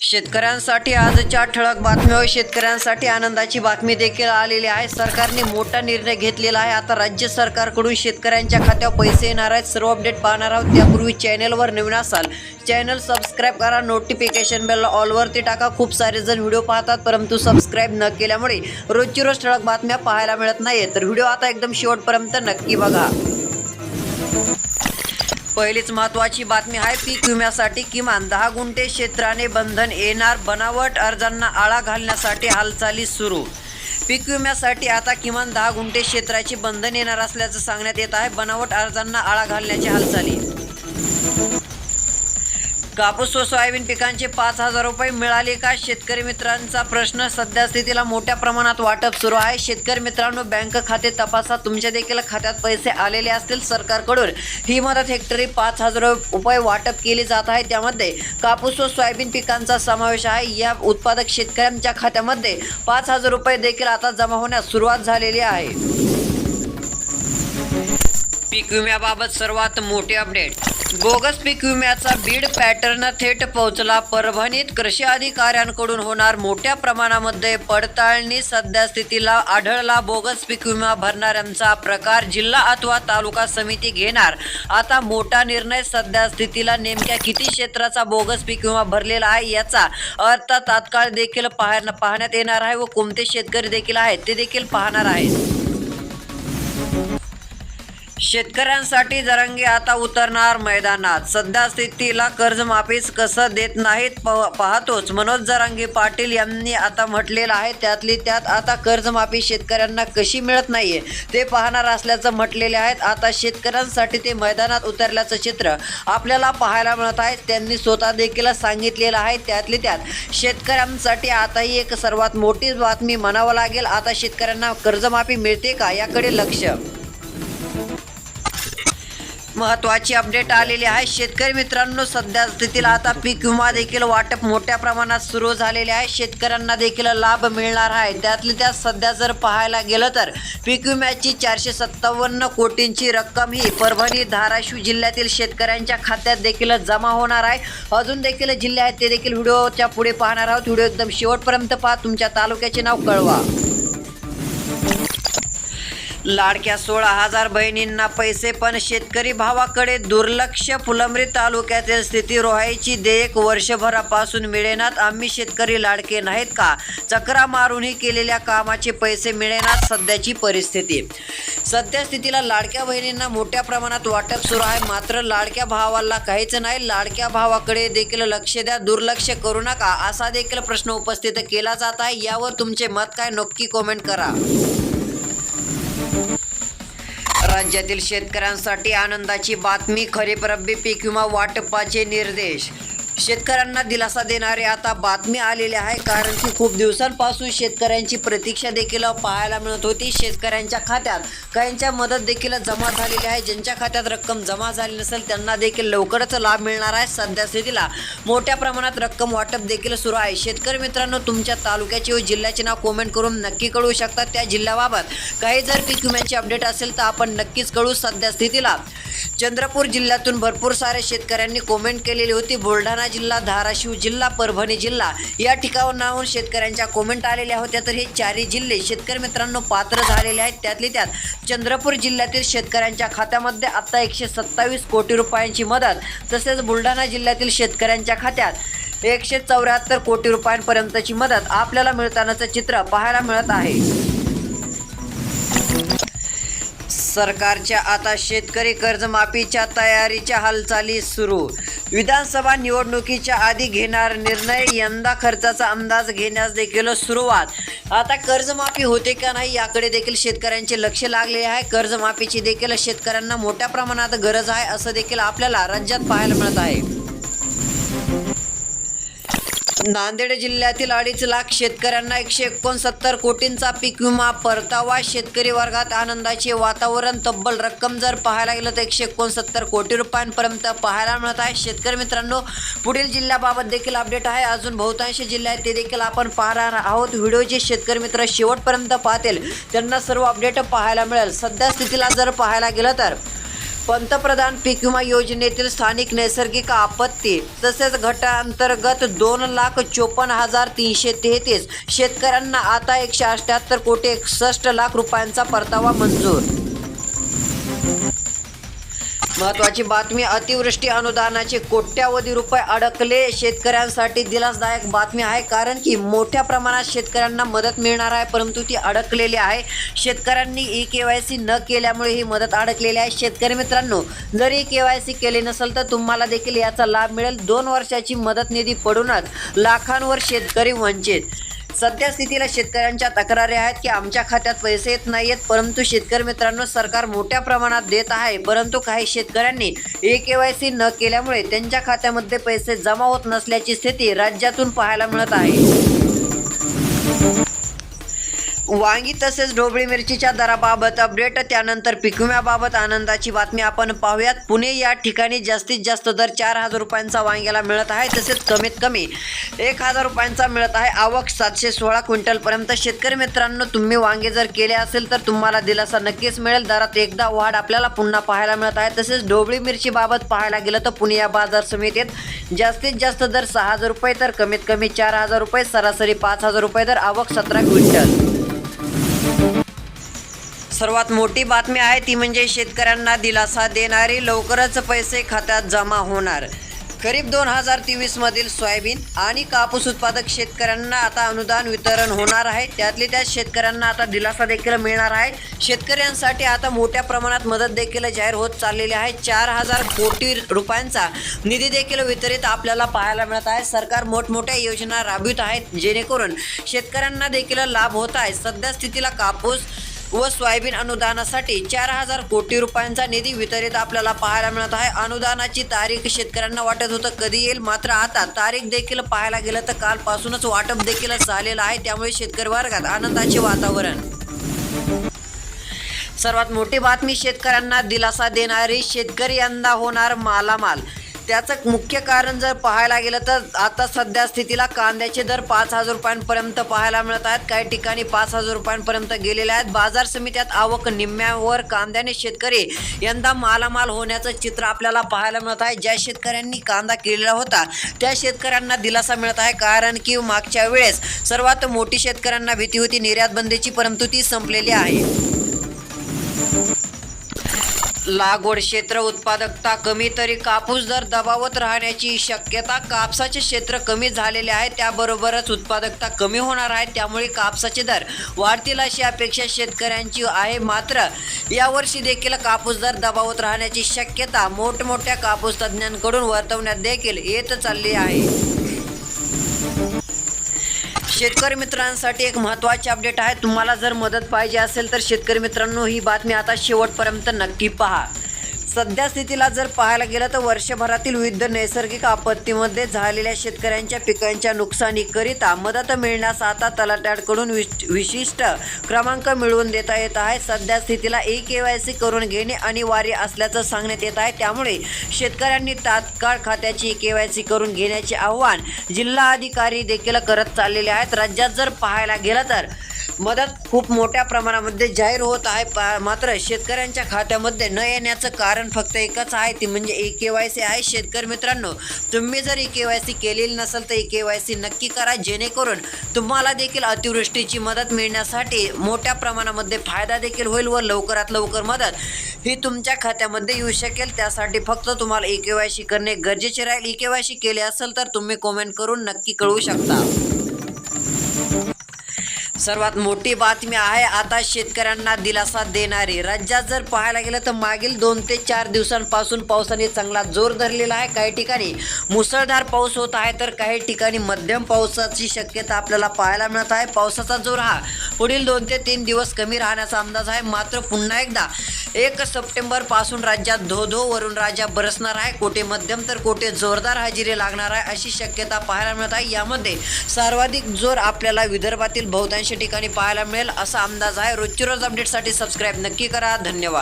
शेतकऱ्यांसाठी आजच्या ठळक बातम्या शेतकऱ्यांसाठी आनंदाची बातमी देखील आलेली आहे. सरकारने मोठा निर्णय घेतलेला आहे. आता राज्य सरकारकडून शेतकऱ्यांच्या खात्यावर पैसे येणार आहेत. सर्व अपडेट पाहणार आहोत. त्यापूर्वी चॅनलवर नवीन असाल चॅनल सबस्क्राईब करा. नोटिफिकेशन बेल ऑलवरती टाका. खूप सारे जण व्हिडिओ पाहतात परंतु सबस्क्राईब न केल्यामुळे रोजची रोज ठळक बातम्या पाहायला मिळत नाही तर व्हिडिओ आता एकदम शेवटपर्यंत नक्की बघा. पहिलीच महत्त्वाची बातमी आहे पीक विम्यासाठी किमान दहा गुंठे क्षेत्राने बंधन येणार बनावट अर्जांना आळा घालण्यासाठी हालचाली सुरू. पीक विम्यासाठी आता किमान दहा गुंठे क्षेत्राचे बंधन येणार असल्याचं सांगण्यात येत आहे बनावट अर्जांना आळा घालण्याची हालचाली. कापूस व सोयाबीन पिकांचे पाच हजार रुपये मिळाले का? शेतकरी मित्रांचा प्रश्न. सध्या स्थितीला मोठ्या प्रमाणात वाटप सुरू आहे. शेतकरी मित्रांनो बँक खाते तपासा. तुमच्या देखील खात्यात पैसे आलेले असतील सरकारकडून. ही मदत हेक्टरी पाच हजार रुपये वाटप केली जात आहे. त्यामध्ये कापूस व सोयाबीन पिकांचा समावेश आहे. या उत्पादक शेतकऱ्यांच्या खात्यामध्ये पाच हजार रुपये देखील आता जमा होण्यास सुरुवात झालेली आहे. पीक विम्याबाबत सर्वात मोठे अपडेट. बोगस पीक विम्याचा बीड पॅटर्न थेट पोहोचला. परभणीत कृषी अधिकाऱ्यांकडून होणार मोठ्या प्रमाणामध्ये पडताळणी. सध्या स्थितीला आढळला बोगस पीक विमा भरणाऱ्यांचा प्रकार जिल्हा अथवा तालुका समिती घेणार. आता मोठा निर्णय सध्या स्थितीला नेमक्या किती क्षेत्राचा बोगस पीक विमा भरलेला आहे याचा अर्थ तात्काळ देखील पाहण्यात येणार आहे व कोणते शेतकरी देखील आहेत ते देखील पाहणार आहेत. शेतकऱ्यांसाठी जरांगी आता उतरणार मैदानात. सध्या स्थितीला कर्जमाफीच कसं देत नाहीत प- पाहतोच. मनोज जरांगी पाटील यांनी आता म्हटलेलं आहे त्यातली त्यात आता कर्जमाफी शेतकऱ्यांना कशी मिळत नाहीये ते पाहणार असल्याचं म्हटलेले आहेत. आता शेतकऱ्यांसाठी ते मैदानात उतरल्याचं चित्र आपल्याला पाहायला मिळत आहे. त्यांनी स्वतः देखील सांगितलेलं आहे त्यातली त्यात शेतकऱ्यांसाठी आता ही एक सर्वात मोठी बातमी म्हणावं लागेल. आता शेतकऱ्यांना कर्जमाफी मिळते का याकडे लक्ष. महत्वाची अपडेट आलेली आहे. शेतकरी मित्रांनो सध्या स्थितीला आता पीक विमा देखील वाटप मोठ्या प्रमाणात सुरू झालेले आहे. शेतकऱ्यांना देखील लाभ मिळणार आहे. त्यातली त्यात सध्या जर पाहायला गेलं तर पीक विम्याची चारशे सत्तावन्न कोटींची रक्कम ही परभणी धाराशिव जिल्ह्यातील शेतकऱ्यांच्या खात्यात देखील जमा होणार आहे. अजून देखील जिल्हे आहेत ते देखील व्हिडिओच्या पुढे पाहणार आहोत. व्हिडिओ एकदम शेवटपर्यंत पहा. तुमच्या तालुक्याचे नाव कळवा. लाडक्या सोळा हजार बहिणींना पैसे पण शेतकरी भावाकडे दुर्लक्ष. फुलंब्री तालुक्यातील स्थिती रोहायची देयक वर्षभरापासून मिळेनात. आम्ही शेतकरी लाडके नाहीत का? चक्रा मारूनही केलेल्या कामाचे पैसे मिळेनात सध्याची परिस्थिती. सध्या स्थितीला लाडक्या बहिणींना मोठ्या प्रमाणात वाटप सुरू आहे. मात्र लाडक्या भावाला काहीच नाही. लाडक्या भावाकडे देखील लक्ष द्या. दुर्लक्ष करू नका असा देखील प्रश्न उपस्थित केला जात आहे. यावर तुमचे मत काय? नक्की कमेंट करा. राज्यातील शेतकऱ्यांसाठी आनंदाची बातमी खरीप रब्बी पीक विमा वाटपाचे निर्देश शेतकऱ्यांना दिलासा देणारी आता बातमी आलेली आहे. कारण की खूप दिवसांपासून शेतकऱ्यांची प्रतीक्षा देखील पाहायला मिळत होती. शेतकऱ्यांच्या खात्यात काहींच्या मदत देखील जमा झालेली आहे. ज्यांच्या खात्यात रक्कम जमा झाली नसेल त्यांना देखील लवकरच लाभ मिळणार आहे. सध्या स्थितीला मोठ्या प्रमाणात रक्कम वाटप देखील सुरू आहे. शेतकरी मित्रांनो तुमच्या तालुक्याचे व जिल्ह्याचे नाव कॉमेंट करून नक्की कळवू शकतात त्या जिल्ह्याबाबत काही जर पीक विम्याची अपडेट असेल तर आपण नक्कीच कळू. सध्या स्थितीला चंद्रपूर जिल्ह्यातून भरपूर साऱ्या शेतकऱ्यांनी कोमेंट केलेली होती. बुलढाणा जिल्हा धाराशिव जिल्हा परभणी जिल्हा या ठिकाणाहून शेतकऱ्यांच्या कोमेंट आलेल्या होत्या. तर हे चारही जिल्हे शेतकरी मित्रांनो पात्र झालेले आहेत. त्यातली त्यात चंद्रपूर जिल्ह्यातील शेतकऱ्यांच्या खात्यामध्ये आत्ता एकशे सत्तावीस कोटी रुपयांची मदत तसेच बुलढाणा जिल्ह्यातील शेतकऱ्यांच्या खात्यात एकशे चौऱ्याहत्तर कोटी रुपयांपर्यंतची मदत आपल्याला मिळतानाचं चित्र पाहायला मिळत आहे. सरकारच्या आता शेतकरी कर्जमाफीच्या तयारीच्या हालचाली सुरू. विधानसभा निवडणुकीच्या आधी घेणार निर्णय यंदा खर्चाचा अंदाज घेण्यास देखील सुरुवात. आता कर्जमाफी होते का नाही याकडे देखील शेतकऱ्यांचे लक्ष लागले आहे. कर्जमाफीची देखील शेतकऱ्यांना मोठ्या प्रमाणात गरज आहे असं देखील आपल्याला राज्यात पाहायला मिळत आहे. नांदेड जिल्ह्यातील अडीच लाख शेतकऱ्यांना एकशे एकोणसत्तर कोटींचा पीक विमा परतावा. शेतकरी वर्गात आनंदाचे वातावरण. तब्बल रक्कम जर पाहायला गेलं तर एकशे एकोणसत्तर कोटी रुपयांपर्यंत पाहायला मिळत आहे. शेतकरी मित्रांनो पुढील जिल्ह्याबाबत देखील अपडेट आहे. अजून बहुतांश जिल्हे आहेत ते देखील आपण पाहणार आहोत. व्हिडिओचे शेतकरी मित्र शेवटपर्यंत पाहतील त्यांना सर्व अपडेट पाहायला मिळेल. सध्या स्थितीला जर पाहायला गेलं तर पंतप्रधान पीक विमा योजनेतील स्थानिक नैसर्गिक आपत्ती तसेच गटांतर्गत दोन लाख चोपन्न हजार तीनशे तेहतीस शेतकऱ्यांना आता एकशे अठ्याहत्तर कोटी एकसष्ट लाख रुपयांचा परतावा मंजूर महत्वाची बातमी अतिवृष्टी अनुदानाचे कोट्यावधी रुपये अडकले. शेतकऱ्यांसाठी दिलासदायक बातमी आहे कारण की मोठ्या प्रमाणात शेतकऱ्यांना मदत मिळणार आहे परंतु ती अडकलेली आहे. शेतकऱ्यांनी ई के वाय सी न केल्यामुळे ही मदत अडकलेली आहे. शेतकरी मित्रांनो जर ई के वाय सी केली नसेल तर तुम्हाला देखील याचा लाभ मिळेल. दोन वर्षाची मदत निधी पडूनच लाखांवर शेतकरी वंचित. सध्या स्थितीला शेतकऱ्यांच्या तक्रारी आहेत की आमच्या खात्यात पैसे येत नाही आहेत परंतु शेतकरी मित्रांनो सरकार मोठ्या प्रमाणात देत आहे. परंतु काही शेतकऱ्यांनी ए के वाय सी न केल्यामुळे त्यांच्या खात्यामध्ये पैसे जमा होत नसल्याची स्थिती राज्यातून पाहायला मिळत आहे. वांगी तसेच ढोबळी मिरचीच्या दराबाबत अपडेट त्यानंतर पिकविम्याबाबत आनंदाची बातमी आपण पाहूयात. पुणे या ठिकाणी जास्तीत जास्त दर चार हजार रुपयांचा वांग्याला मिळत आहे तसेच कमीत कमी एक हजार रुपयांचा मिळत आहे. आवक सातशे सोळा क्विंटलपर्यंत. शेतकरी मित्रांनो तुम्ही वांगे जर केले असेल तर तुम्हाला दिलासा नक्कीच मिळेल. दरात एकदा वाढ आपल्याला पुन्हा पाहायला मिळत आहे. तसेच ढोबळी मिरचीबाबत पाहायला गेलं तर पुणे या बाजार समितीत जास्तीत जास्त दर सहा हजार रुपये तर कमीत कमी चार हजार रुपये सरासरी पाच हजार रुपये दर आवक सतरा क्विंटल. सर्वात मोठी बातमी आहे ती म्हणजे शेतकऱ्यांना दिलासा देणारी लवकरच पैसे खात्यात जमा होणार. खरीप दोन हजार तेवीसमधील सोयाबीन आणि कापूस उत्पादक शेतकऱ्यांना आता अनुदान वितरण होणार आहे. त्यातले त्या शेतकऱ्यांना आता दिलासा देखील मिळणार आहे. शेतकऱ्यांसाठी आता मोठ्या प्रमाणात मदत देखील जाहीर होत चाललेली आहे. चार हजार कोटी रुपयांचा निधी देखील वितरित आपल्याला पाहायला मिळत आहे. सरकार मोठमोठ्या योजना राबवित आहेत जेणेकरून शेतकऱ्यांना देखील लाभ होत आहे. सध्या स्थितीला कापूस व सोयाबीन अनुदानासाठी चार हजार कोटी रुपयांचा निधी वितरित आपल्याला पाहायला मिळत आहे. अनुदानाची तारीख शेतकऱ्यांना वाटत होतं कधी येईल मात्र आता तारीख देखील पाहायला गेलं तर कालपासूनच वाटप देखील झालेलं आहे. त्यामुळे शेतकरी वर्गात आनंदाचे वातावरण. सर्वात मोठी बातमी शेतकऱ्यांना दिलासा देणारी शेतकरी यंदा होणार मालामाल. त्याचं मुख्य कारण जर पाहायला गेलं तर आता सध्या स्थितीला कांद्याचे दर पाच हजार रुपयांपर्यंत पाहायला मिळत आहेत. काही ठिकाणी पाच हजार रुपयांपर्यंत गेलेले आहेत. बाजार समित्यात आवक निम्म्यावर कांद्याने शेतकरी यंदा मालामाल होण्याचं चित्र आपल्याला पाहायला मिळत आहे. ज्या शेतकऱ्यांनी कांदा केलेला होता त्या शेतकऱ्यांना दिलासा मिळत आहे. कारण की मागच्या वेळेस सर्वात मोठी शेतकऱ्यांना भीती होती. निर्यात बंदीची परंतु ती संपलेली आहे. लागवड क्षेत्र उत्पादकता कमी तरी कापूस दर दबावत राहण्याची शक्यता कापसाचे क्षेत्र कमी झालेले आहे. त्याबरोबरच उत्पादकता कमी होणार आहे. त्यामुळे कापसाचे दर वाढतील अशी अपेक्षा शेतकऱ्यांची आहे. मात्र यावर्षी देखील कापूस दर दबावत राहण्याची शक्यता मोठमोठ्या कापूस तज्ज्ञांकडून वर्तवण्यात देखील येत चालली आहे. शेतकरी मित्रांसाठी एक महत्त्वाची अपडेट आहे. तुम्हाला जर मदत पाहिजे असेल तर शेतकरी मित्रांनो ही बातमी आता शेवटपर्यंत नक्की पहा. सध्या स्थितीला जर पाहायला गेलं तर वर्षभरातील विविध नैसर्गिक आपत्तीमध्ये झालेल्या शेतकऱ्यांच्या पिकांच्या नुकसानीकरिता मदत मिळण्यास आता तलाट्याकडून विश विशिष्ट क्रमांक मिळवून देता येत आहे. सध्या स्थितीला ई के वाय सी करून घेणे अनिवार्य असल्याचं सांगण्यात येत आहे. त्यामुळे शेतकऱ्यांनी तात्काळ खात्याची के वाय सी करून घेण्याचे आव्हान जिल्हा अधिकारी देखील करत चाललेले आहेत. राज्यात जर पाहायला गेलं तर मदत खूप मोठ्या प्रमाणामध्ये जाहीर होत आहे. पा मात्र शेतकऱ्यांच्या खात्यामध्ये न येण्याचं कारण फक्त एकच आहे. ती म्हणजे ई के वाय सी आहे. शेतकरी मित्रांनो तुम्ही जर ई के वाय सी केलेली नसेल तर ई के वाय सी नक्की करा. जेणेकरून तुम्हाला देखील अतिवृष्टीची मदत मिळण्यासाठी मोठ्या प्रमाणामध्ये फायदा देखील होईल व लवकरात लवकर मदत ही तुमच्या खात्यामध्ये येऊ शकेल. त्यासाठी फक्त तुम्हाला ई के वाय सी करणे गरजेचे राहील. ई के वाय सी केले असेल तर तुम्ही कॉमेंट करून नक्की कळवू शकता. सर्वात मोठी बातमी आहे आता शेतकऱ्यांना दिलासा देणारी. राज्यात जर पाहायला गेलं तर मागील दोन ते चार दिवसांपासून पावसाने चांगला जोर धरलेला आहे. काही ठिकाणी मुसळधार पाऊस होत आहे तर काही ठिकाणी मध्यम पावसाची शक्यता आपल्याला पाहायला मिळत आहे. पावसाचा जोर हा पुढील दोन ते तीन दिवस कमी राहण्याचा अंदाज आहे. मात्र पुन्हा एकदा एक सप्टेंबरपासून राज्यात धो वरून राजा बरसणार आहे. कोठे मध्यम तर कोठे जोरदार हजेरी लागणार आहे अशी शक्यता पाहायला मिळत आहे. यामध्ये सर्वाधिक जोर आपल्याला विदर्भातील बहुतांश ठिकाणी पाहायला मिळेल असा अंदाज आहे. रोजची रोज अपडेटसाठी सबस्क्राईब नक्की करा. धन्यवाद.